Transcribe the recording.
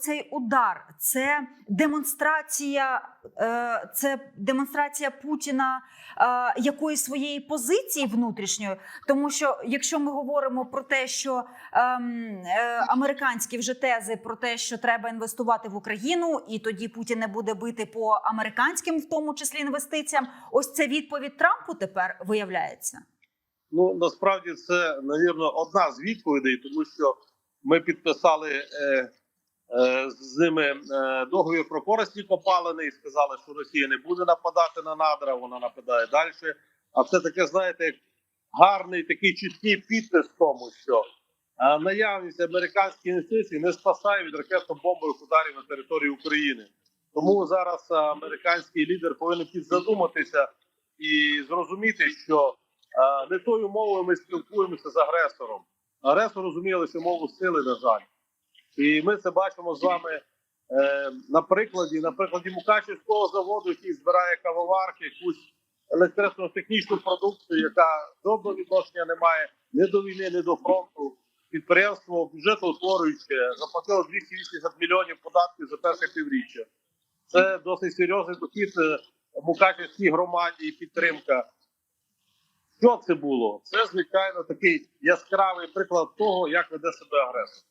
ось цей удар це демонстрація, е, це демонстрація Путіна е, якоїсь своєї позиції внутрішньої. Тому що якщо ми говоримо про те, що ем, е, американські вже тези про те, що треба інвестувати в Україну, і тоді Путін не буде бити по американським, в тому числі інвестиціям, ось це відповідь Трампу тепер виявляється. Ну насправді це навірно одна з відповідей, тому що ми підписали з ними е, договір про корисні копалини сказали, що Росія не буде нападати на надра, вона нападає далі. А це таке, знаєте, гарний такий чіткий підпис тому, що е, наявність американських інвестицій не спасає від ракетно-бомбових ударів на території України. Тому зараз е, американський лідер повинен підзадуматися і зрозуміти, що е, не тою мовою ми спілкуємося з агресором. Агресор розуміє лише мову сили, на жаль. І ми це бачимо з вами е, на прикладі, на прикладі Мукачівського заводу, який збирає кавоварки, якусь електротехнічну продукцію, яка жодного відношення не має ні до війни, ні до фронту. Підприємство бюджетоутворююче заплатило 280 мільйонів податків за перше півріччя. Це досить серйозний дохід е, Мукачівській громаді і підтримка. Що це було? Це звичайно такий яскравий приклад того, як веде себе агресор.